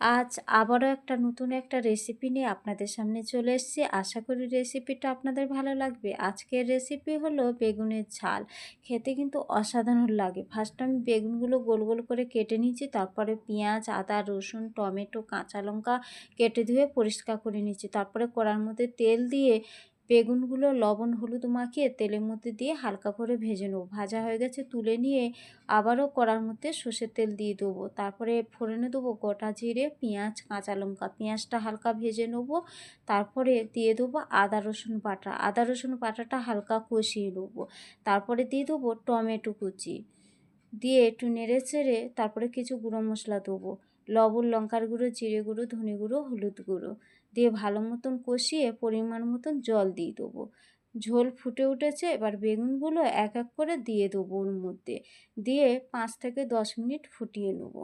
আজ আবারও একটা নতুন একটা রেসিপি নিয়ে আপনাদের সামনে চলে এসেছি। আশা করি রেসিপিটা আপনাদের ভালো লাগবে। আজকের রেসিপি হলো বেগুনের ঝাল। খেতে কিন্তু অসাধারণ লাগে। ফার্স্ট আমি বেগুনগুলো গোল গোল করে কেটে নিয়েছি। তারপরে পেঁয়াজ, আদা, রসুন, টমেটো, কাঁচা লঙ্কা কেটে ধুয়ে পরিষ্কার করে নিচ্ছি তারপরে কড়ার মধ্যে তেল দিয়ে বেগুনগুলো লবণ হলুদ মাখিয়ে তেলের মধ্যে দিয়ে হালকা করে ভেজে নেব। ভাজা হয়ে গেছে, তুলে নিয়ে আবারও কড়ার মধ্যে সর্ষের তেল দিয়ে দেবো। তারপরে ফোড়নে দেবো গোটা জিরে, পেঁয়াজ, কাঁচা লঙ্কা। পেঁয়াজটা হালকা ভেজে নেব। তারপরে দিয়ে দেবো আদা, রসুন বাটা। আদা, রসুন বাটাটা হালকা কষিয়ে নেব। তারপরে দিয়ে দেবো টমেটো কুচি। দিয়ে একটু নেড়ে চেড়ে তারপরে কিছু গুঁড়ো মশলা দেবো। লবণ, লঙ্কার গুঁড়ো, জিরে গুঁড়ো, ধনে গুঁড়ো, হলুদ গুঁড়ো দিয়ে ভালো মতন কষিয়ে পরিমাণ মতন জল দিয়ে দেবো। ঝোল ফুটে উঠেছে, এবার বেগুনগুলো এক এক করে দিয়ে দেবো ওর মধ্যে। দিয়ে পাঁচ থেকে দশ মিনিট ফুটিয়ে নেব।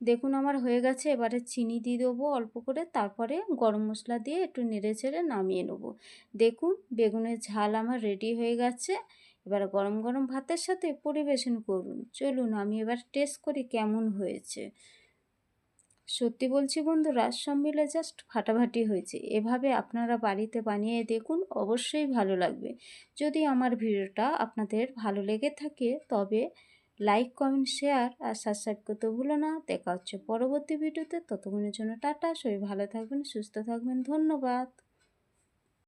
দেখুন আমার হয়ে গেছে, এবারে চিনি দিয়ে দেবো অল্প করে, তারপরে গরম মশলা দিয়ে একটু নেড়ে চেড়ে নামিয়ে নেব। দেখুন বেগুনের ঝাল আমার রেডি হয়ে গেছে। এবার গরম গরম ভাতের সাথে পরিবেশন করুন। চলুন আমি এবার টেস্ট করি কেমন হয়েছে। সত্যি বলছি বন্ধুরা, সব মিলে জাস্ট ফাটাফাটি হয়েছে। এভাবে আপনারা বাড়িতে বানিয়ে দেখুন, অবশ্যই ভালো লাগবে। যদি আমার ভিডিওটা আপনাদের ভালো লেগে থাকে, তবে লাইক কমেন্ট শেয়ার আর সাবস্ক্রাইব করতে ভুলো না। দেখা হচ্ছে পরবর্তী ভিডিওতে। ততক্ষণের জন্য টাটা, সবাই ভালো থাকবেন, সুস্থ থাকবেন। ধন্যবাদ।